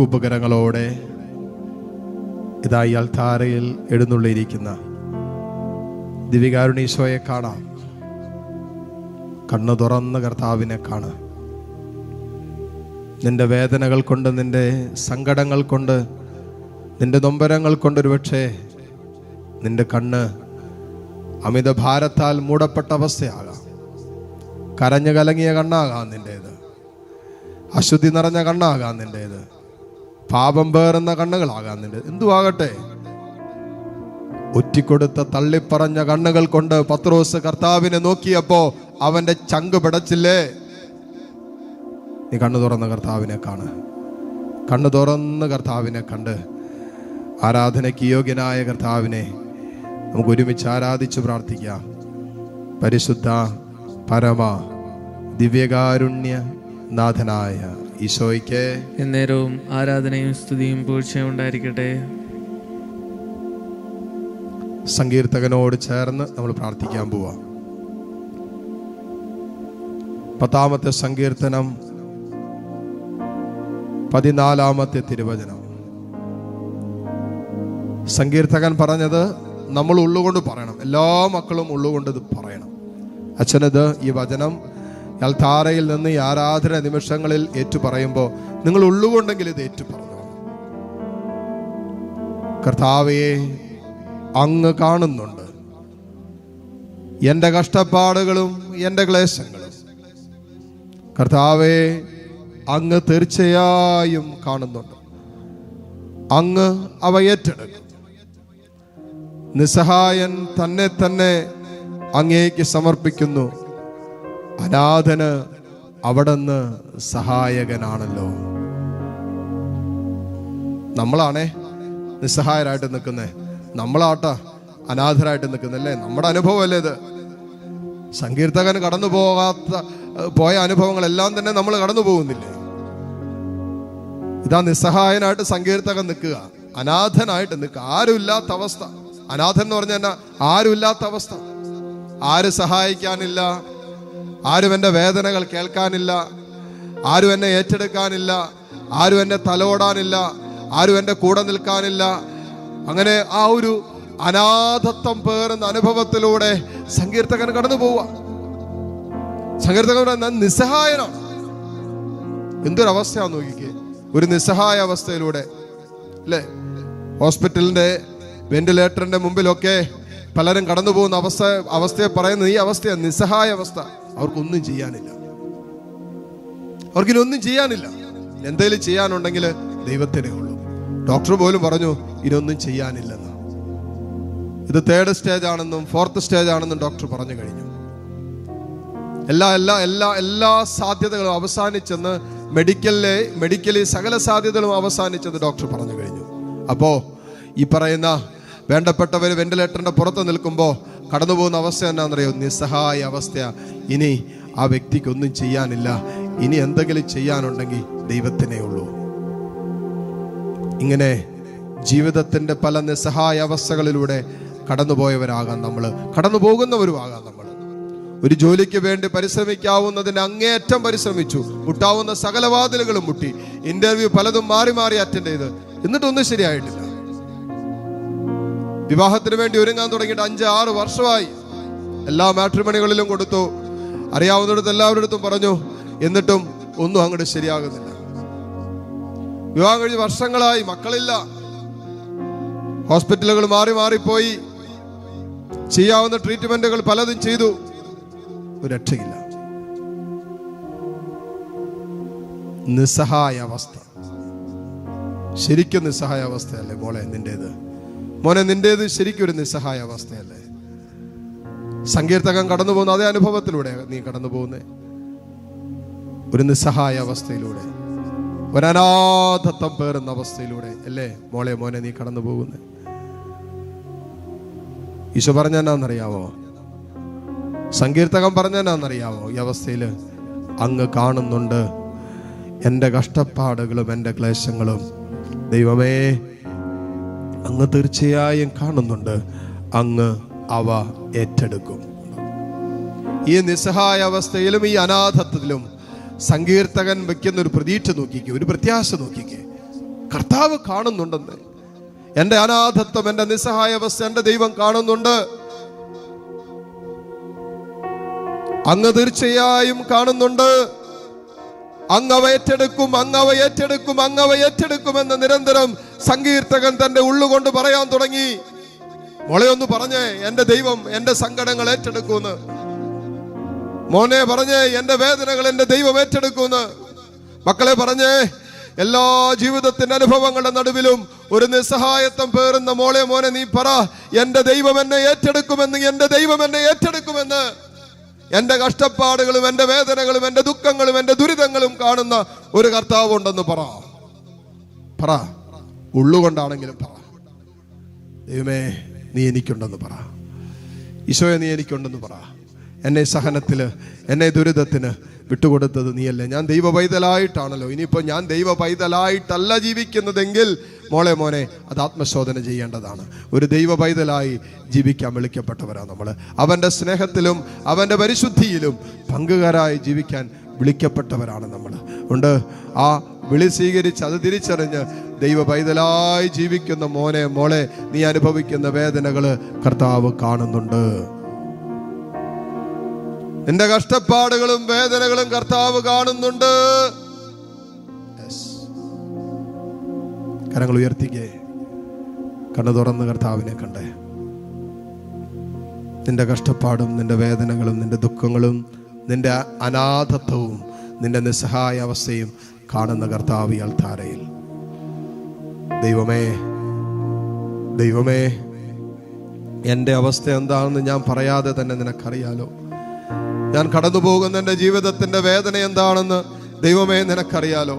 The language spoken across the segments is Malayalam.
കൂപ്പുകരങ്ങളോടെ ഇതാ ഈ അൽത്താരയിൽ എഴുന്നള്ളിയിരിക്കുന്ന ദിവികാരുണീശോയെ കാണാം കണ്ണു തുറന്ന കർത്താവിനെ കാണാം നിന്റെ വേദനകൾ കൊണ്ട് നിന്റെ സങ്കടങ്ങൾ കൊണ്ട് നിന്റെ നൊമ്പരങ്ങൾ കൊണ്ട് ഒരുപക്ഷെ നിന്റെ കണ്ണ് അമിത ഭാരത്താൽ മൂടപ്പെട്ട അവസ്ഥയാകാം കരഞ്ഞു കലങ്ങിയ കണ്ണാകാം നിന്റേത് അശുദ്ധി നിറഞ്ഞ കണ്ണാകാം നിന്റേത് പാപം പേറുന്ന കണ്ണുകളാകാൻ നിന്റെ എന്തുവാകട്ടെ? ഒറ്റിക്കൊടുത്ത തള്ളിപ്പറഞ്ഞ കണ്ണുകൾ കൊണ്ട് പത്രോസ് കർത്താവിനെ നോക്കിയപ്പോ അവന്റെ ചങ്ക് പിടച്ചില്ലേ? നീ കണ്ണു തുറന്ന കർത്താവിനെ കാണ്. കണ്ണു തുറന്ന് കർത്താവിനെ കണ്ട്. ആരാധനയ്ക്ക് യോഗ്യനായ കർത്താവിനെ നമുക്ക് ഒരുമിച്ച് ആരാധിച്ച് പ്രാർത്ഥിക്കാം. പരിശുദ്ധ പരമ ദിവ്യകാരുണ്യ നാഥനായ ഈശോയ്ക്ക് എന്നേരവും ആരാധനയും സ്തുതിയും പൂഴ്ചയും ഉണ്ടായിരിക്കട്ടെ. സങ്കീർത്തകനോട് ചേർന്ന് നമ്മൾ പ്രാർത്ഥിക്കാൻ പോവാം. പത്താമത്തെ സങ്കീർത്തനം പതിനാലാമത്തെ തിരുവചനം. സങ്കീർത്തകൻ പറഞ്ഞത് നമ്മൾ ഉള്ളുകൊണ്ട് പറയണം. എല്ലാ മക്കളും ഉള്ളുകൊണ്ട് ഇത് പറയണം. അച്ഛനത് ഈ വചനം താരയിൽ നിന്ന് ഈ ആരാധന നിമിഷങ്ങളിൽ ഏറ്റുപറയുമ്പോൾ നിങ്ങൾ ഉള്ളുകൊണ്ടെങ്കിൽ ഇത് ഏറ്റുപറഞ്ഞു കർത്താവയെ കർത്താവെ അങ്ങ് കാണുന്നുണ്ട്. എന്റെ കഷ്ടപ്പാടുകളും എന്റെ ക്ലേശങ്ങളും. കർത്താവെ അങ്ങ് തീർച്ചയായും കാണുന്നുണ്ട്. അങ്ങ് അവ ഏറ്റെടുക്കും. നിസ്സഹായൻ തന്നെ തന്നെ അങ്ങേക്ക് സമർപ്പിക്കുന്നു. അനാഥന് അവിടുന്ന് സഹായകനാണല്ലോ. നമ്മളാണേ നിസ്സഹായരായിട്ട് നിൽക്കുന്നേ. നമ്മളാട്ടാ അനാഥരായിട്ട് നിൽക്കുന്നല്ലേ നമ്മുടെ അനുഭവമല്ലേ ഇത്? സങ്കീർത്തകൻ കടന്നു പോകാത്ത പോയ അനുഭവങ്ങളെല്ലാം തന്നെ നമ്മൾ കടന്നു പോകുന്നില്ലേ? ഇതാ നിസ്സഹായനായിട്ട് സങ്കീർത്തകൻ നിൽക്കുക. അനാഥനായിട്ട് നിൽക്കുക. ആരുമില്ലാത്ത അവസ്ഥ. അനാഥൻ എന്ന് പറഞ്ഞാൽ ആരുമില്ലാത്ത അവസ്ഥ. ആര് സഹായിക്കാനില്ല? ആരും എന്റെ വേദനകൾ കേൾക്കാനില്ല. ആരും എന്നെ ഏറ്റെടുക്കാനില്ല. ആരും എന്നെ തലോടാനില്ല. ആരും എന്റെ കൂടെ നിൽക്കാനില്ല. അങ്ങനെ ആ ഒരു അനാഥത്വം പേറുന്ന അനുഭവത്തിലൂടെ സങ്കീർത്തകൻ കടന്നു പോവുക. സങ്കീർത്തകൻ നിസ്സഹായനാണ്. എന്തൊരവസ്ഥയാന്ന് നോക്കിക്കേ. ഒരു നിസ്സഹായ അവസ്ഥയിലൂടെ. അല്ലേ? ഹോസ്പിറ്റലിന്റെ വെന്റിലേറ്ററിന്റെ മുമ്പിലൊക്കെ പലരും കടന്നു പോകുന്ന അവസ്ഥ അവസ്ഥയെ പറയുന്നത് ഈ അവസ്ഥയാണ് നിസ്സഹായ അവസ്ഥ. അവർക്കൊന്നും ചെയ്യാനില്ല. അവർക്കിനി ഒന്നും ചെയ്യാനില്ല. എന്തെങ്കിലും ചെയ്യാനുണ്ടെങ്കിൽ ദൈവത്തിനേ ഉള്ളൂ ഡോക്ടർ പോലും പറഞ്ഞു ഇനൊന്നും ചെയ്യാനില്ലെന്ന്. ഇത് തേർഡ് സ്റ്റേജ് ആണെന്നും ഫോർത്ത് സ്റ്റേജ് ആണെന്നും ഡോക്ടർ പറഞ്ഞു കഴിഞ്ഞു. എല്ലാ എല്ലാ എല്ലാ എല്ലാ സാധ്യതകളും അവസാനിച്ചെന്ന് മെഡിക്കലിലെ മെഡിക്കലി സകല സാധ്യതകളും അവസാനിച്ചെന്ന് ഡോക്ടർ പറഞ്ഞു കഴിഞ്ഞു. അപ്പോ ഈ പറയുന്ന വേണ്ടപ്പെട്ടവർ വെന്റിലേറ്ററിന്റെ പുറത്ത് നിൽക്കുമ്പോൾ കടന്നു പോകുന്ന അവസ്ഥ എന്നാണെന്നറിയോ നിസ്സഹായ അവസ്ഥ. ഇനി ആ വ്യക്തിക്ക് ഒന്നും ചെയ്യാനില്ല. ഇനി എന്തെങ്കിലും ചെയ്യാനുണ്ടെങ്കിൽ ദൈവത്തിനേ ഉള്ളൂ. ഇങ്ങനെ ജീവിതത്തിന്റെ പല നിസ്സഹായ അവസ്ഥകളിലൂടെ കടന്നുപോയവരാകാം നമ്മൾ. കടന്നു പോകുന്നവരുമാകാം നമ്മൾ. ഒരു ജോലിക്ക് വേണ്ടി പരിശ്രമിക്കാവുന്നതിന് അങ്ങേയറ്റം പരിശ്രമിച്ചു. മുട്ടാവുന്ന സകല വാതിലുകളും മുട്ടി. ഇന്റർവ്യൂ പലതും മാറി മാറി അറ്റൻഡ് ചെയ്ത്. എന്നിട്ടൊന്നും ശരിയായിട്ടില്ല. വിവാഹത്തിന് വേണ്ടി ഒരുങ്ങാൻ തുടങ്ങിയിട്ട് അഞ്ച് ആറ് വർഷമായി എല്ലാ മാട്രിമണികളിലും കൊടുത്തു. അറിയാവുന്നിടത്ത് എല്ലാവരുടെ അടുത്തും പറഞ്ഞു എന്നിട്ടും ഒന്നും അങ്ങോട്ട് ശരിയാകുന്നില്ല. വിവാഹം കഴിഞ്ഞ് വർഷങ്ങളായി മക്കളില്ല. ഹോസ്പിറ്റലുകൾ മാറി മാറിപ്പോയി. ചെയ്യാവുന്ന ട്രീറ്റ്മെന്റുകൾ പലതും ചെയ്തു. ഒരു രക്ഷയില്ല. നിസ്സഹായ അവസ്ഥ ശരിക്കും നിസ്സഹായ അവസ്ഥയല്ലേ മോളെ നിന്റേത്? മോനെ നിന്റേത് ശരിക്കും ഒരു നിസ്സഹായ അവസ്ഥയല്ലേ? സങ്കീർത്തകം കടന്നു പോകുന്ന അതേ അനുഭവത്തിലൂടെ നീ കടന്നു പോകുന്നേ. ഒരു നിസ്സഹായ അവസ്ഥയിലൂടെ ഒരനാഥത്വം പേറുന്ന അവസ്ഥയിലൂടെ അല്ലേ മോളെ മോനെ നീ കടന്നു പോകുന്നേ? ഈശോ പറഞ്ഞെന്നാന്നറിയാവോ സങ്കീർത്തകം പറഞ്ഞെന്നാന്നറിയാവോ ഈ അവസ്ഥയിൽ അങ്ങ് കാണുന്നുണ്ട്. എന്റെ കഷ്ടപ്പാടുകളും എന്റെ ക്ലേശങ്ങളും. ദൈവമേ അങ്ങ് തീർച്ചയായും കാണുന്നുണ്ട്. അങ്ങ് അവ ഏറ്റെടുക്കും. ഈ നിസ്സഹായ അവസ്ഥയിലും ഈ അനാഥത്വത്തിലും സങ്കീർത്തകൻ വയ്ക്കുന്ന ഒരു പ്രതീക്ഷ നോക്കിക്കേ ഒരു പ്രത്യാശ നോക്കിക്കേ. കർത്താവ് കാണുന്നുണ്ടെന്ന്. എന്റെ അനാഥത്വം എന്റെ നിസ്സഹായ അവസ്ഥ എന്റെ ദൈവം കാണുന്നുണ്ട്. അങ്ങ് തീർച്ചയായും കാണുന്നുണ്ട്. അങ്ങവ ഏറ്റെടുക്കും അങ്ങവ ഏറ്റെടുക്കും അങ്ങവ ഏറ്റെടുക്കുമെന്ന് നിരന്തരം സങ്കീർത്തകൻ തന്റെ ഉള്ളുകൊണ്ട് പറയാൻ തുടങ്ങി. മോളെയൊന്ന് പറഞ്ഞേ എന്റെ ദൈവം എന്റെ സങ്കടങ്ങൾ ഏറ്റെടുക്കുമെന്ന് മോനെ പറഞ്ഞേ എന്റെ വേദനകൾ എന്റെ ദൈവം ഏറ്റെടുക്കുമെന്ന് മക്കളെ പറഞ്ഞേ എല്ലാ ജീവിതത്തിന്റെ അനുഭവങ്ങളുടെ നടുവിലും ഒരു നിസ്സഹായത്വം പേറുന്ന മോളെ മോനെ നീ പറ എന്റെ ദൈവം എന്നെ ഏറ്റെടുക്കുമെന്ന് എന്റെ ദൈവം എന്നെ ഏറ്റെടുക്കുമെന്ന്. എന്റെ കഷ്ടപ്പാടുകളും എന്റെ വേദനകളും എന്റെ ദുഃഖങ്ങളും എന്റെ ദുരിതങ്ങളും കാണുന്ന ഒരു കർത്താവ് ഉണ്ടെന്ന് പറ. പറ. ഉള്ളുകൊണ്ടാണെങ്കിലും പറ. ദൈവമേ നീ എനിക്കുണ്ടെന്ന് പറ. ഈശോയെ നീ എനിക്കുണ്ടെന്ന് പറ. എന്നെ സഹനത്തിൽ എന്നെ ദുരിതത്തിന് വിട്ടുകൊടുത്തത് നീയല്ലേ. ഞാൻ ദൈവ പൈതലായിട്ടാണല്ലോ ഇനിയിപ്പോൾ ഞാൻ ദൈവ പൈതലായിട്ടല്ല ജീവിക്കുന്നതെങ്കിൽ മോളെ മോനെ അത് ആത്മശോധന ചെയ്യേണ്ടതാണ്. ഒരു ദൈവ പൈതലായി ജീവിക്കാൻ വിളിക്കപ്പെട്ടവരാണ് നമ്മൾ അവന്റെ സ്നേഹത്തിലും അവന്റെ പരിശുദ്ധിയിലും പങ്കുകാരായി ജീവിക്കാൻ വിളിക്കപ്പെട്ടവരാണ് നമ്മൾ. ഉണ്ട്. ആ വിളി സ്വീകരിച്ച് അത് തിരിച്ചറിഞ്ഞ് ദൈവ പൈതലായി ജീവിക്കുന്ന മോനെ മോളെ നീ അനുഭവിക്കുന്ന വേദനകൾ കർത്താവ് കാണുന്നുണ്ട്. എന്റെ കഷ്ടപ്പാടുകളും വേദനകളും കർത്താവ് കാണുന്നുണ്ട്. കരങ്ങൾ ഉയർത്തിക്കേ. കണ്ണു തുറന്ന് കർത്താവിനെ കണ്ടേ. നിന്റെ കഷ്ടപ്പാടും നിന്റെ വേദനകളും നിന്റെ ദുഃഖങ്ങളും നിന്റെ അനാഥത്വവും നിന്റെ നിസ്സഹായ അവസ്ഥയും കാണുന്ന കർത്താവ് ഇയാൾ ദൈവമേ ദൈവമേ എന്റെ അവസ്ഥ എന്താണെന്ന് ഞാൻ പറയാതെ തന്നെ നിനക്കറിയാലോ? ഞാൻ കടന്നു പോകുന്ന എന്റെ ജീവിതത്തിന്റെ വേദന എന്താണെന്ന് ദൈവമേ നിനക്കറിയാലോ?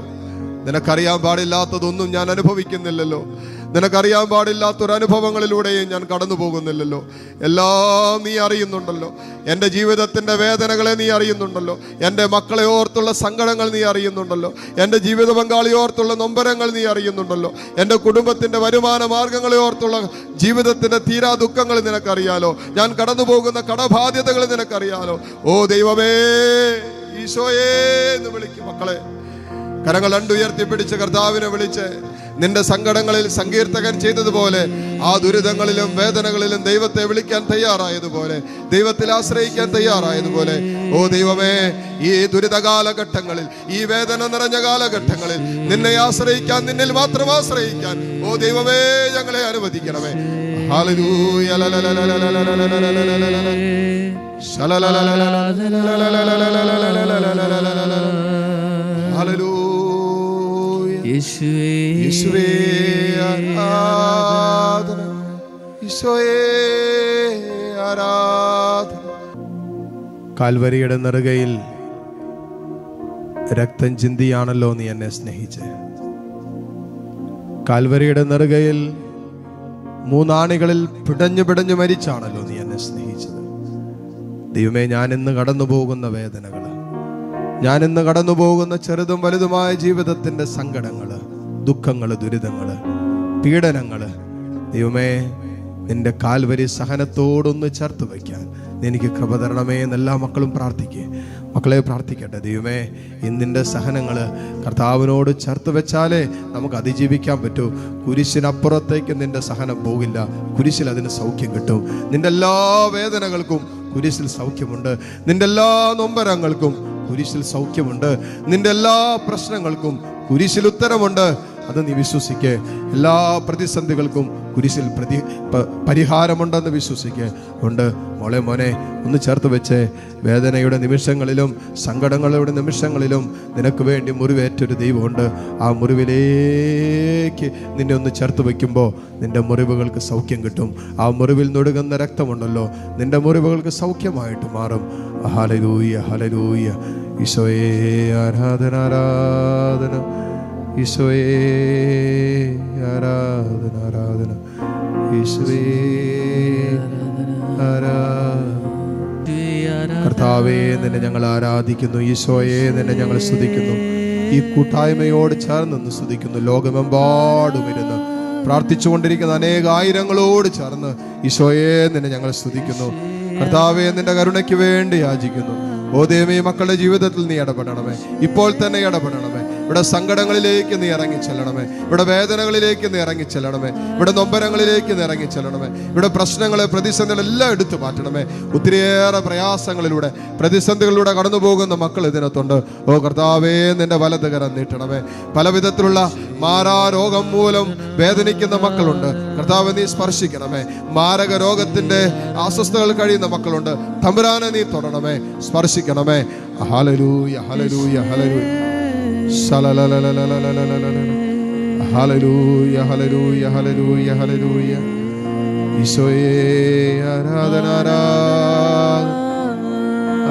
നിനക്കറിയാൻ പാടില്ലാത്തതൊന്നും ഞാൻ അനുഭവിക്കുന്നില്ലല്ലോ. നിനക്കറിയാൻ പാടില്ലാത്തൊരനുഭവങ്ങളിലൂടെയും ഞാൻ കടന്നു പോകുന്നില്ലല്ലോ. എല്ലാം നീ അറിയുന്നുണ്ടല്ലോ. എന്റെ ജീവിതത്തിന്റെ വേദനകളെ നീ അറിയുന്നുണ്ടല്ലോ. എന്റെ മക്കളെ ഓർത്തുള്ള സങ്കടങ്ങൾ നീ അറിയുന്നുണ്ടല്ലോ. എന്റെ ജീവിത പങ്കാളി ഓർത്തുള്ള നൊമ്പരങ്ങൾ നീ അറിയുന്നുണ്ടല്ലോ. എന്റെ കുടുംബത്തിന്റെ വരുമാന മാർഗങ്ങളെ ഓർത്തുള്ള ജീവിതത്തിന്റെ തീരാ ദുഃഖങ്ങൾ നിനക്കറിയാലോ. ഞാൻ കടന്നു പോകുന്ന കടബാധ്യതകൾ നിനക്കറിയാലോ. ഓ ദൈവമേ ഈശോയേ എന്ന് വിളിക്കും മക്കളെ. കരങ്ങൾ രണ്ടുയർത്തി പിടിച്ച് കർത്താവിനെ വിളിച്ച് നിന്റെ സങ്കടങ്ങളിൽ സങ്കീർത്തകൻ ചെയ്തതുപോലെ ആ ദുരിതങ്ങളിലും വേദനകളിലും ദൈവത്തെ വിളിക്കാൻ തയ്യാറായതുപോലെ ദൈവത്തിൽ ആശ്രയിക്കാൻ തയ്യാറായതുപോലെ ഓ ദൈവമേ ഈ ദുരിത കാലഘട്ടങ്ങളിൽ ഈ വേദന നിറഞ്ഞ കാലഘട്ടങ്ങളിൽ നിന്നെ ആശ്രയിക്കാൻ നിന്നിൽ മാത്രം ആശ്രയിക്കാൻ ഓ ദൈവമേ ഞങ്ങളെ അനുവദിക്കണമേ. യേശുവേ യേശുവേ ആരാധന. ഈശോയെ ആരാധന. കാൽവരിയുടെ നെറുകയിൽ രക്തം ചിന്തിയാണല്ലോ നീ എന്നെ സ്നേഹിച്ച്. കാൽവരിയുടെ നെറുകയിൽ മൂന്നാണികളിൽ പിടഞ്ഞു പിടഞ്ഞു മരിച്ചാണല്ലോ നീ എന്നെ സ്നേഹിച്ചത്. ദൈവമേ ഞാൻ ഇന്ന് കടന്നു പോകുന്ന വേദനകൾ ഞാൻ ഇന്ന് കടന്നു പോകുന്ന ചെറുതും വലുതുമായ ജീവിതത്തിന്റെ സങ്കടങ്ങൾ ദുഃഖങ്ങൾ ദുരിതങ്ങൾ പീഡനങ്ങൾ ദൈവമേ നിന്റെ കാൽവരി സഹനത്തോടൊന്ന് ചേർത്ത് വയ്ക്കാൻ എനിക്ക് കൃപ തരണമേ എന്നെല്ലാ മക്കളും പ്രാർത്ഥിക്കുക മക്കളെ പ്രാർത്ഥിക്കട്ടെ ദൈവമേ ഇന്നിന്റെ സഹനങ്ങൾ കർത്താവിനോട് ചേർത്ത് വെച്ചാലേ നമുക്ക് അതിജീവിക്കാൻ പറ്റൂ. കുരിശിനപ്പുറത്തേക്ക് നിന്റെ സഹനം പോകില്ല. കുരിശിൽ അതിന് സൗഖ്യം കിട്ടും. നിന്റെ എല്ലാ വേദനകൾക്കും കുരിശിൽ സൗഖ്യമുണ്ട്. നിന്റെ എല്ലാ നൊമ്പരങ്ങൾക്കും കുരിശിൽ സൗഖ്യമുണ്ട്. നിന്റെ എല്ലാ പ്രശ്നങ്ങൾക്കും കുരിശിൽ ഉത്തരമുണ്ട്. അത് നീ വിശ്വസിക്കേ. എല്ലാ പ്രതിസന്ധികൾക്കും കുരിശിൽ പ്രതി പരിഹാരമുണ്ടെന്ന് വിശ്വസിക്കേ. ഉണ്ട്. മോളെ മോനെ ഒന്ന് ചേർത്ത് വെച്ചേ. വേദനയുടെ നിമിഷങ്ങളിലും സങ്കടങ്ങളുടെ നിമിഷങ്ങളിലും നിനക്ക് വേണ്ടി മുറിവേറ്റൊരു ദൈവമുണ്ട്. ആ മുറിവിലേക്ക് നിന്നെ ഒന്ന് ചേർത്ത് വയ്ക്കുമ്പോൾ നിന്റെ മുറിവുകൾക്ക് സൗഖ്യം കിട്ടും. ആ മുറിവിൽ നൊടുകുന്ന രക്തമുണ്ടല്ലോ. നിന്റെ മുറിവുകൾക്ക് സൗഖ്യമായിട്ട് മാറും. ഹലരൂയ ഹലരൂയ ഈശോയേ ആരാധന ആരാധന ഈശോയെ ആരാധന ആരാധന. കർത്താവേ നിന്നെ ഞങ്ങൾ ആരാധിക്കുന്നു. ഈശോയെ നിന്നെ ഞങ്ങൾ സ്തുതിക്കുന്നു. ഈ കൂട്ടായ്മയോട് ചേർന്ന് നിന്ന് സ്തുതിക്കുന്നു. ലോകമെമ്പാടും ഇരുന്ന് പ്രാർത്ഥിച്ചുകൊണ്ടിരിക്കുന്ന അനേക ആയിരങ്ങളോട് ചേർന്ന് ഈശോയെ നിന്നെ ഞങ്ങൾ സ്തുതിക്കുന്നു. കർത്താവെ നിന്റെ കരുണയ്ക്ക് വേണ്ടി യാചിക്കുന്നു. ഓ ദൈവമേ ഈ മക്കളുടെ ജീവിതത്തിൽ നീ ഇടപെടണമേ. ഇപ്പോൾ തന്നെ ഇടപെടണമേ. ഇവിടെ സങ്കടങ്ങളിലേക്ക് നീ ഇറങ്ങി ചെല്ലണമേ. ഇവിടെ വേദനകളിലേക്ക് നീ ഇറങ്ങി ചെല്ലണമേ. ഇവിടെ നൊമ്പരങ്ങളിലേക്ക് നീ ഇറങ്ങി ചെല്ലണമേ. ഇവിടെ പ്രശ്നങ്ങളെ പ്രതിസന്ധികളെല്ലാം എടുത്തു മാറ്റണമേ. ഒത്തിരിയേറെ പ്രയാസങ്ങളിലൂടെ പ്രതിസന്ധികളിലൂടെ കടന്നു പോകുന്ന മക്കൾ ഇതിനകത്തുണ്ട്. ഓ കർത്താവേ നിന്റെ വലത് കരം നീട്ടണമേ. പല വിധത്തിലുള്ള മാറാ രോഗം മൂലം വേദനിക്കുന്ന മക്കളുണ്ട്. കർത്താവ് നീ സ്പർശിക്കണമേ. മാരക രോഗത്തിന്റെ അസ്വസ്ഥകൾ കഴിയുന്ന മക്കളുണ്ട്. തമ്പുരാനെ നീ തൊടണമേ. സ്പർശിക്കണമേ. ഹലരൂയ ഹലരൂയ ഹലലൂയ ഹലരൂയ ഹലരൂയ ഹലരൂയ ഹലരൂയ ഈശോയെ ആരാധന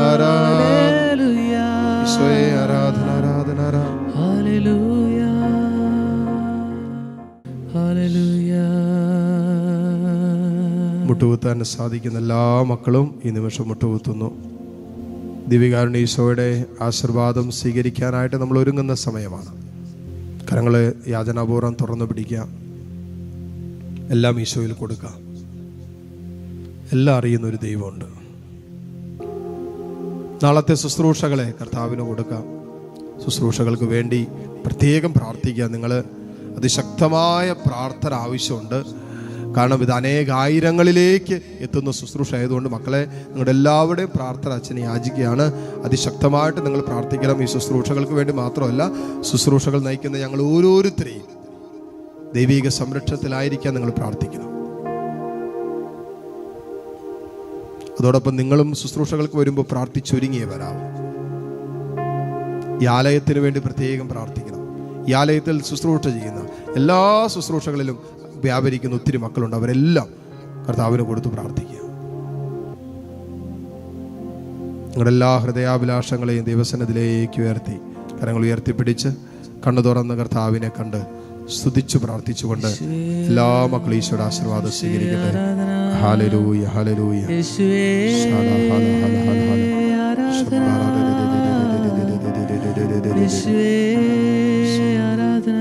ആരാധന ഈശോയെ ആരാധന ആരാധന ഹലരൂയ ഹലരൂയ മുട്ടുകുത്താൻ സാധിക്കുന്ന എല്ലാ മക്കളും ഈ നിമിഷം മുട്ടുകുത്തുന്നു ദിവികാരുണ്യ ഈശോയുടെ ആശീർവാദം സ്വീകരിക്കാനായിട്ട് നമ്മൾ ഒരുങ്ങുന്ന സമയമാണ്. കരങ്ങൾ യാചനാപൂർവം തുറന്നു പിടിക്കുക. എല്ലാം ഈശോയിൽ കൊടുക്കുക. എല്ലാം അറിയുന്ന ഒരു ദൈവമുണ്ട്. നാളത്തെ ശുശ്രൂഷകളെ കർത്താവിന് കൊടുക്കാം. ശുശ്രൂഷകൾക്ക് വേണ്ടി പ്രത്യേകം പ്രാർത്ഥിക്കുക. നിങ്ങൾ അതിശക്തമായ പ്രാർത്ഥന ആവശ്യമുണ്ട്. കാരണം ഇത് അനേകായിരങ്ങളിലേക്ക് എത്തുന്ന ശുശ്രൂഷ ആയതുകൊണ്ട് മക്കളെ നിങ്ങളുടെ എല്ലാവരുടെയും പ്രാർത്ഥന അച്ഛനെ യാചിക്കുകയാണ്. അതിശക്തമായിട്ട് നിങ്ങൾ പ്രാർത്ഥിക്കണം. ഈ ശുശ്രൂഷകൾക്ക് വേണ്ടി മാത്രമല്ല ശുശ്രൂഷകൾ നയിക്കുന്ന ഞങ്ങൾ ഓരോരുത്തരെയും ദൈവിക സംരക്ഷണത്തിലായിരിക്കാൻ നിങ്ങൾ പ്രാർത്ഥിക്കണം അതോടൊപ്പം നിങ്ങളും ശുശ്രൂഷകൾക്ക് വരുമ്പോൾ പ്രാർത്ഥിച്ചൊരുങ്ങിയേ വരാവും ഈ ആലയത്തിന് വേണ്ടി പ്രത്യേകം പ്രാർത്ഥിക്കണം. ഈ ആലയത്തിൽ ശുശ്രൂഷ ചെയ്യുന്ന എല്ലാ ശുശ്രൂഷകളിലും വ്യാപരിക്കുന്ന ഒത്തിരി മക്കളുണ്ട് അവരെല്ലാം കർത്താവിന് കൊടുത്ത് പ്രാർത്ഥിക്കുക നിങ്ങളുടെ എല്ലാ ഹൃദയാഭിലാഷങ്ങളെയും ദൈവസനത്തിലേക്ക് ഉയർത്തി കരങ്ങൾ ഉയർത്തിപ്പിടിച്ച് കണ്ണു തുറന്ന് കർത്താവിനെ കണ്ട് സ്തുതിച്ചു പ്രാർത്ഥിച്ചുകൊണ്ട് എല്ലാ മക്കളും ഈശ്വര ആശീർവാദം സ്വീകരിക്കട്ടെ ആരാധന